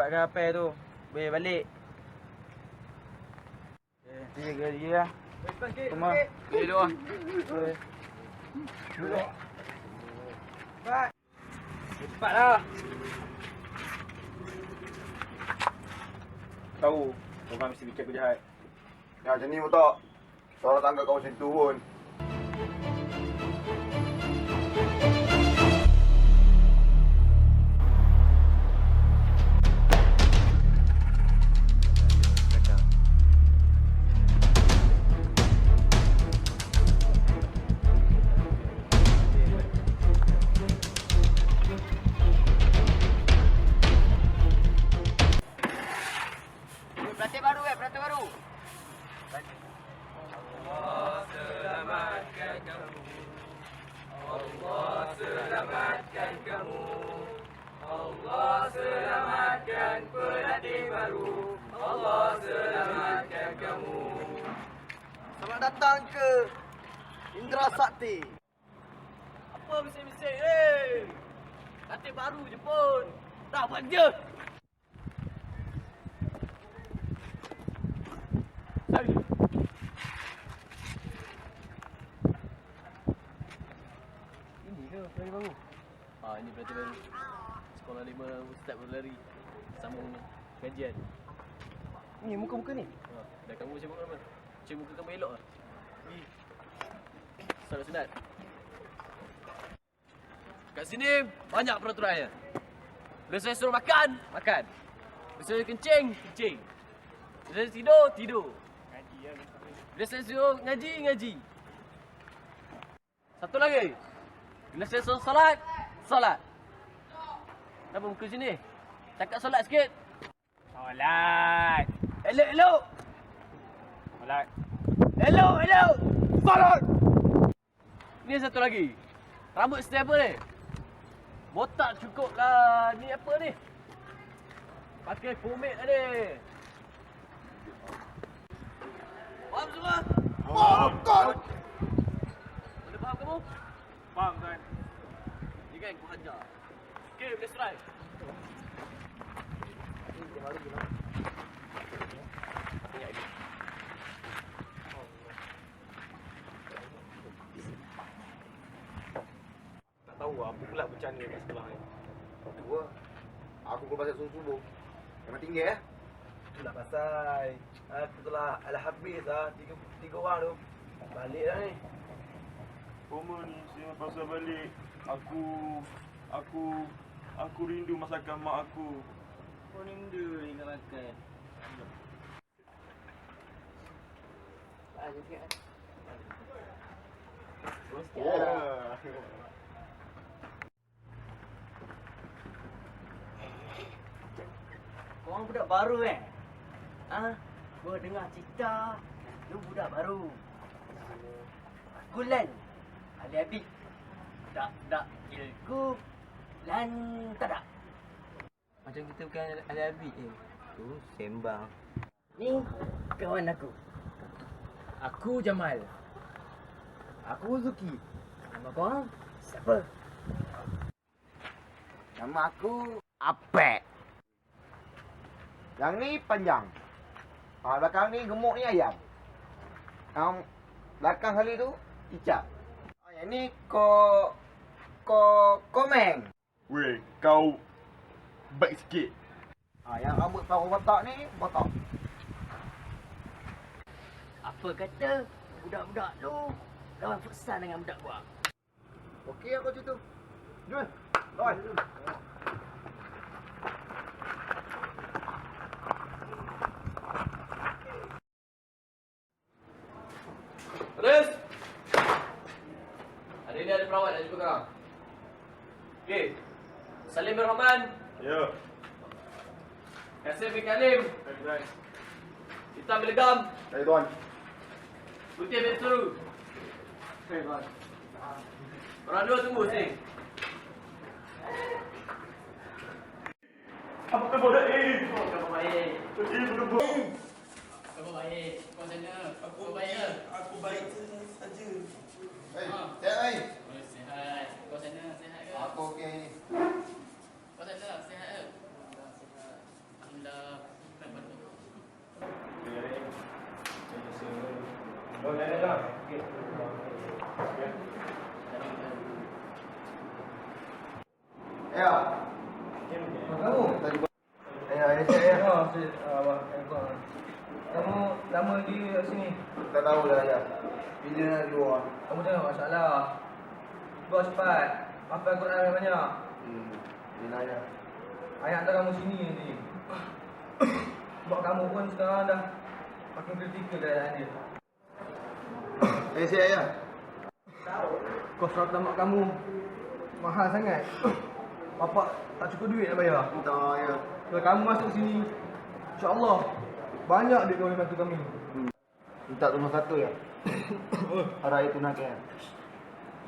Cepatkan apa tu. Boleh balik. Eh, tiga kali lah. Semua. Boleh doa. Boleh. Duduk. Cepatlah. Tahu orang mesti fikir aku jahat. Ya macam ni pun tak. Seorang tangkap kau macam tu pun. Baru je pun. Dah buat je. Sorry. Ini ke pelatih baru? Ini pelatih baru. Sekolah lima ustaz berlari. Sambung kajian. Ni muka-muka ni. Ha, dah kamu macam mana? Macam muka kamu elok ah. Salat sunat. Kat sini banyak peraturannya. Bila saya suruh makan, makan. Bila saya kencing, kencing. Bila saya tidur, tidur. Bila saya suruh ngaji, ngaji. Satu lagi. Bila saya suruh solat, solat. Kenapa muka sini? Cakap solat sikit. Solat. Elok, elok. Solat. Elok, elok. Salat. Ni satu lagi. Rambut apa ni? Botak cukup lah. Ni apa ni? Pakai pomade tadi. Faham semua? Oh, kau! Boleh faham kamu? Faham kan? Ni kan aku hajar. Okay, boleh strike. Tak tahu apa pula bencana kat sekolah ni. Dua. Aku pun pasal subuh-subuh. Memang tinggi eh. Itulah pasal. Ah, tu telah Al-Habis ah, tiga, tiga orang tu. Balik dah ni. Komen saya pasal balik. Aku aku aku rindu masakan mak aku. Kau rindu dengan makan. Oh. Korang budak baru eh? Ha? Gua dengar cerita lu budak baru. Aku Lan. Ali Habib. Tak tak ilku. Lan tak tak. Macam kita bukan ada habis eh. Tu sembang. Ni kawan aku. Aku Jamal. Aku Zuki. Nama korang siapa? Nama aku Apek. Yang ni panjang. Ah, belakang ni gemuk ni ayam. Yang belakang kali tu cicak. Ah, yang ni ko ko komeng. Weh, kau baik sikit. Ah, yang rambut paruh botak ni botak. Apa kata budak-budak tu lawan futsal dengan budak gua? Okey aku situ. Jom. Lawan. Terus. Hari ni ada perawat nak jumpa korang. Okey. Salim bin Rahman. Ya. Kasim bin Kalim. Hitam bin Legam. Dari tuan. Putih bin Suru. Korang dua tunggu sini. Apa khabar eh? Kau baik. Eh, berubah. Kau baik. Kau sana. Aku baik. Aku baik saja. Hei, siap hai. Sehat. Kau sana sihat ke? Aku okey ni. Kau sana sihat ke? Ayah. Kamu? Ayah, ayah, ayah. Oh, si, abang, abang. Kamu lama di sini? Tak tahu lah ayah. Bila nak keluar? Kamu jangan masalah. Buat cepat. Hafal Quran yang banyak. Hmm. Ayah. Ayah hantar kamu sini nanti. Buat kamu pun sekarang dah makin kritikal keadaan dia. Eh, si ayah. Kos rawatan mak kamu mahal sangat. Bapak tak cukup duit nak bayar. Tak ayah. Kalau kamu masuk sini, insyaAllah banyak duit kau boleh bantu kami. Minta tolong satu ya. Arah itu nak ya.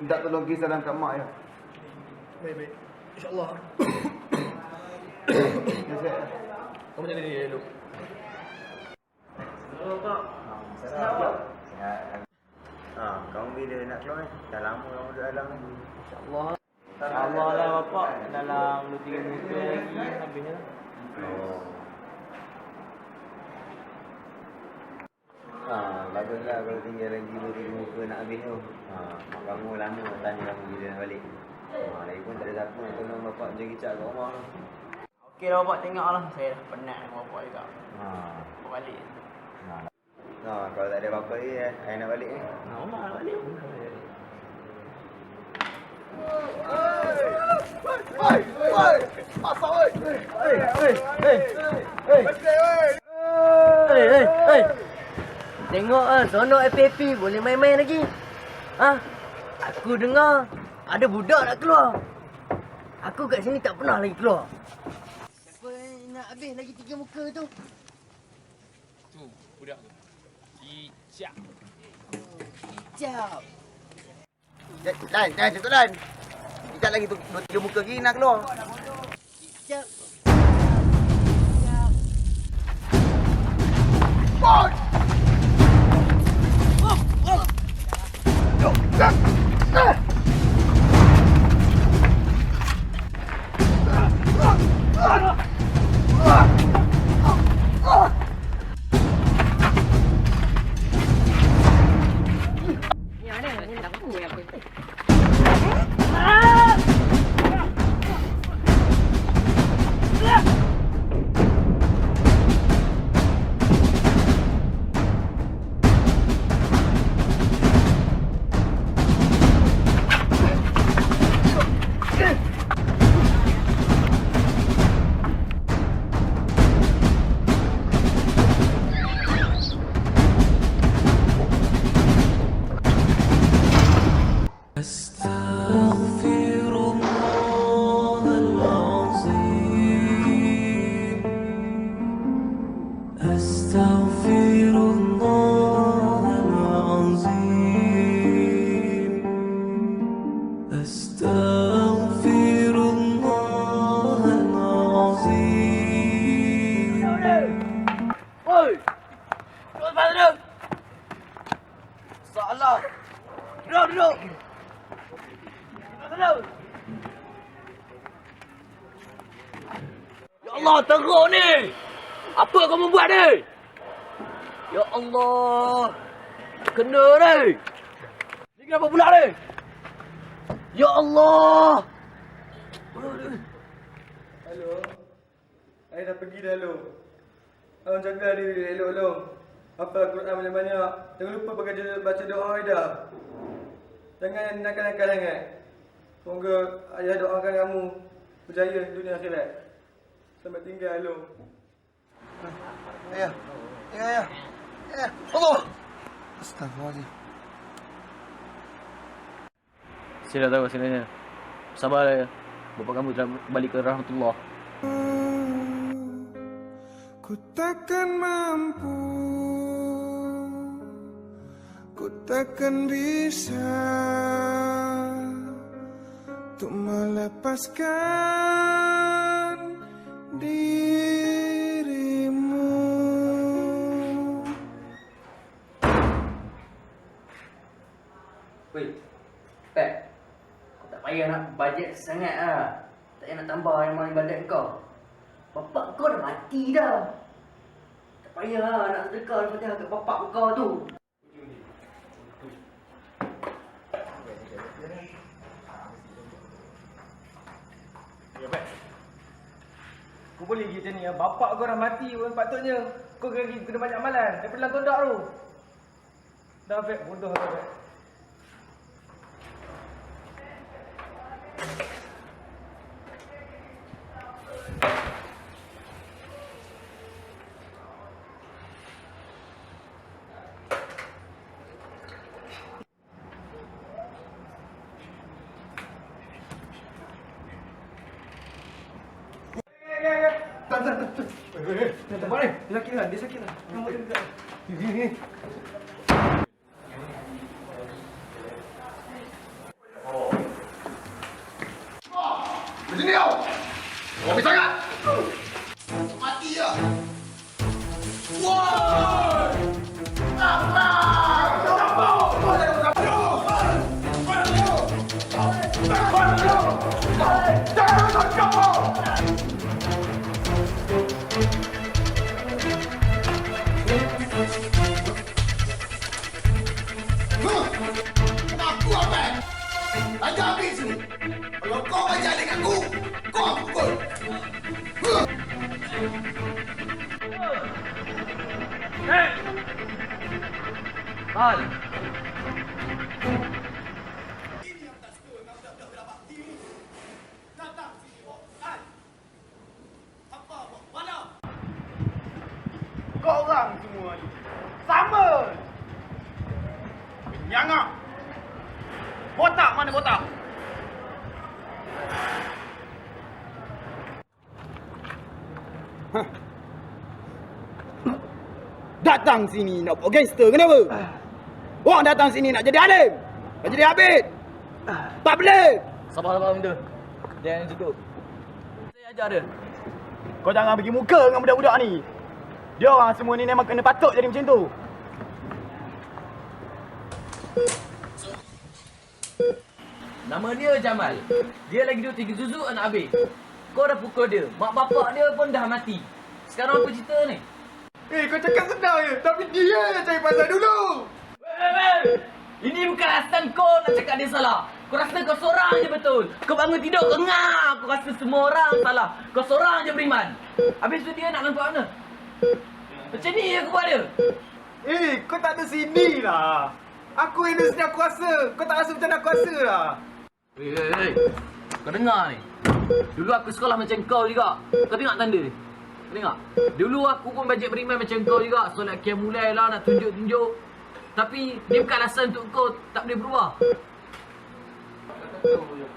Minta tolong kisah dalam kat mak ya. Baik-baik. InsyaAllah. Ya, si ayah. Kamu jaga diri dulu. Ha, kamu bila nak keluar ni? Dah lama kamu duduk dalam ni. InsyaAllah. InsyaAllah lah bapak. Dalam 2-3 muka lagi habisnya. Oh. Ha, baguslah kalau tinggal lagi dua tiga muka nak habis tu. Ha, mak kamu lama tanya kamu bila nak balik. Ha, lagi pun tak ada siapa nak tolong bapak jaga kicap kat rumah tu. Okey lah bapak tengoklah. Saya dah penat dengan bapak juga. Ha. Bapak balik. Ha. Ha, kalau tak ada apa-apa lagi, eh, saya nak balik ni. Ha, nak balik. Tengok ah, sono FPP boleh main-main lagi. Ha? Aku dengar ada budak nak keluar. Aku kat sini tak pernah lagi keluar. Siapa nak habis lagi tiga muka tu? Tu, budak tu. Cicak. Jap. Dan, dan, cukup dan. Kita lagi tu dua tiga muka lagi nak keluar. Kamu buat ni? Ya Allah. Kena ni. Ni kenapa pula ni? Ya Allah. Hello. Saya dah pergi dah lo. Abang jaga diri elok lo. Hafal Quran banyak-banyak. Jangan lupa pakai baca doa Aida. Jangan nakal-nakal sangat. Semoga ayah doakan kamu berjaya dunia akhirat. Selamat tinggal lo. Ayah. Ya, ayah. Ayah. Allah. Astagfirullahaladzim. Saya dah tahu hasilnya. Sabarlah ya. Bapak kamu telah balik ke rahmatullah. Ku takkan mampu Ku takkan bisa Untuk melepaskan dirimu Payah nak bajet sangat lah. Tak payah nak tambah yang mana ibadat kau. Bapak kau dah mati dah. Tak payah lah nak sedekah daripada kat bapak kau tu. Kau boleh pergi macam ni ya. Bapak kau dah mati pun patutnya. Kau lagi kena banyak amalan. Daripada kondak tu. Dah Fek, bodoh kau Fek. Tak, tak, tak, tak. Dia tak boleh. Dia sakit lah, dia sakit Hal. Kau orang semua ni sama. Menyangak. Botak mana botak? Datang sini nak buat gangster kenapa? Orang datang sini nak jadi alim. Nak jadi abid. Tak boleh. Sabar sabar benda. Jangan cukup. Saya ajar dia. Kau jangan bagi muka dengan budak-budak ni. Dia orang semua ni memang kena patut jadi macam tu. Nama dia Jamal. Dia lagi duduk tiga susu anak habis. Kau dah pukul dia. Mak bapak dia pun dah mati. Sekarang apa cerita ni? Eh, kau cakap senang je. Tapi dia yang cari pasal dulu. Weh, weh. Ini bukan alasan kau nak cakap dia salah. Kau rasa kau seorang je betul. Kau bangun tidur kau ngah. Kau rasa semua orang salah. Kau seorang je beriman. Habis tu dia nak nampak mana? Macam ni je aku buat dia. Eh, kau tak ada sini lah. Aku yang sini aku rasa. Kau tak rasa macam mana aku rasa lah. Weh, weh, weh. Kau dengar ni. Dulu aku sekolah macam kau juga. Kau tengok tanda ni. Kau tengok. Dulu aku pun bajet beriman macam kau juga. Solat kiam mulai lah nak tunjuk-tunjuk. Tapi ni bukan alasan untuk kau tak boleh berubah. Botak,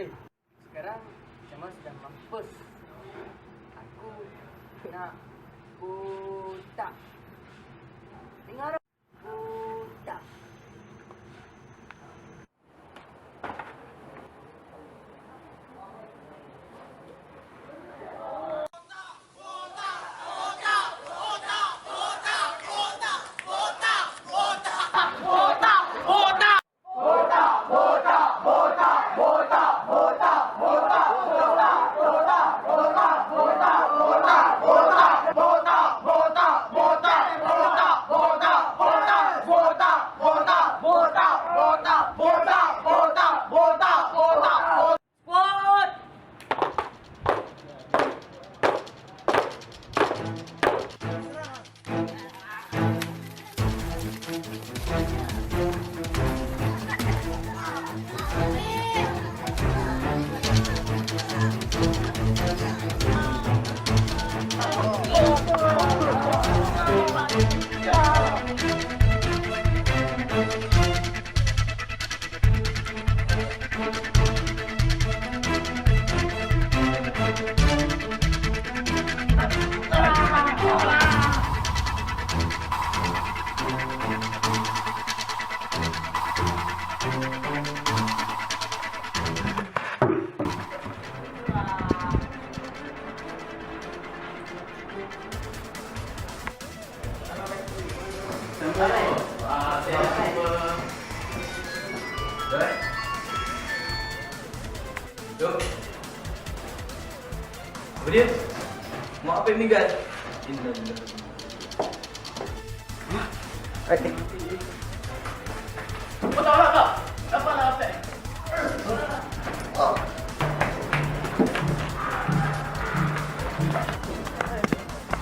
weh.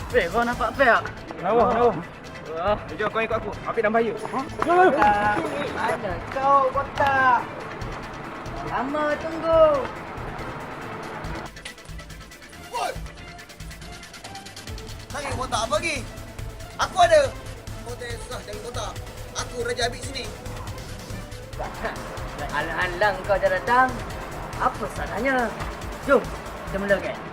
Eh, kau nampak apa tak? Kenapa? Kenapa? Jom kau ikut aku. Apik dalam bahaya. Mana kau botak? Lama tunggu. Lagi botak apa lagi? Aku ada. Kau tak susah cari botak. Aku Raja Habib sini. Alang-alang kau dah datang. Apa salahnya? Jom, kita mulakan.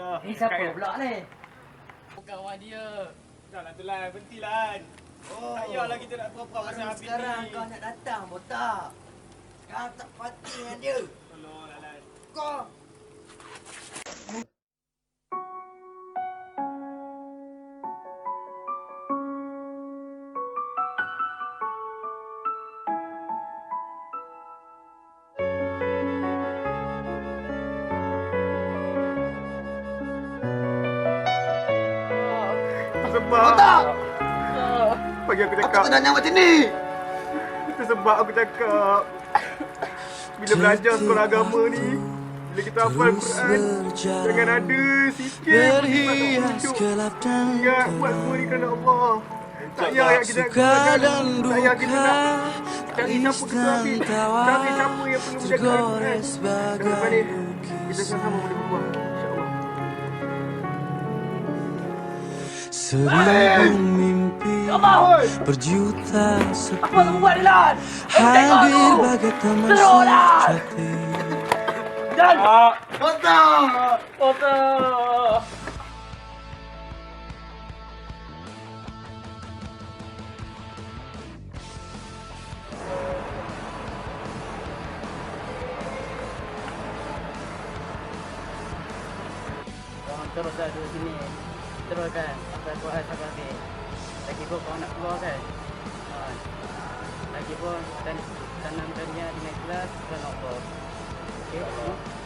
Dah. Ni siapa pula ni? Bukan orang dia. Dah lah, Tulan. Berhentilah. Oh. Tak payahlah kita nak pura-pura pasal Baru Habib sekarang ni. kau nak datang botak. Kau tak pati dengan dia. Tolong, Lalan. Kau cakap. tak nak nyawa macam ni. Itu sebab aku cakap. Bila belajar sekolah agama ni. Bila kita hafal Quran. Jangan ada sikit tak hidup. Ingat buat semua ni kerana Allah. Tak payah yang kita nak keluarkan. Tak payah kita nak cari siapa ketua api. Cari siapa yang perlu menjaga Al-Quran. Dan lepas ni, kita sama-sama boleh berbuat. Seribu mimpi berjuta sepi Apa kamu buat ni, Lan? Hadir bagai taman sejati Botak! Otak. Kau terus dah sini. Teruskan sampai kau sampai habis. Lagi pun kau nak keluar kan? Ha. Lagi pun tan tanamkannya dengan ikhlas dan Allah. Okey? Biar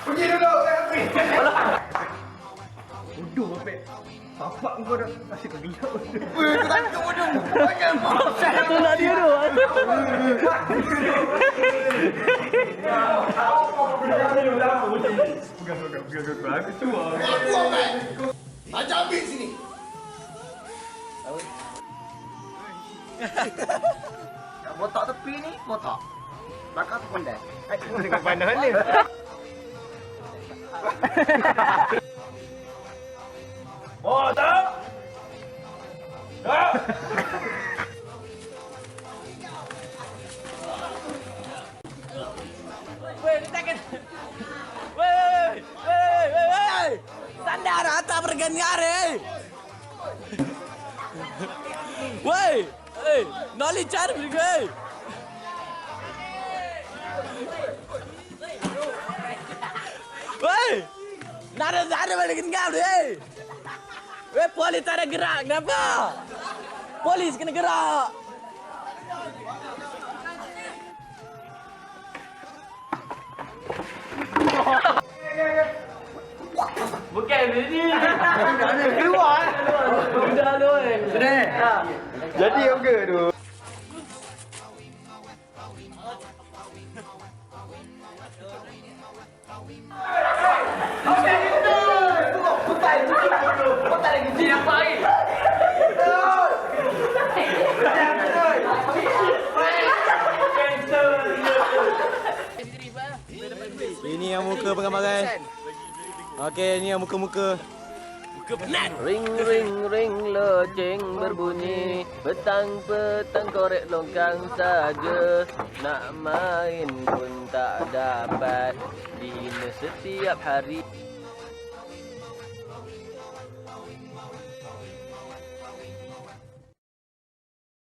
Pergi dulu, saya pergi. Bodoh, Apik. Bapak kau dah masih kau gelap. Weh, kau tangkap bodoh. Banyak mak. Tolak dia tu. Aku tua. Aku Ahmad. Raja ambil sini. Kat botak tepi ni, botak. Belakang tu pandai. Dengan pandai ni. Oh, tak? Tak? Weh, dia takkan. Weh, weh, weh, weh, weh. Sandar atas perganian eh. Weh, eh, noli cari juga. Polis tak ada gerak, kenapa? Polis kena gerak. Bukan ni. Keluar. Sudah tu. Benar. Jadi yoga tu. Ini yang muka pengambaran. Okey, ini yang muka-muka. Ring ring ring loceng berbunyi. Petang petang korek longkang saja. Nak main pun tak dapat. Dina setiap hari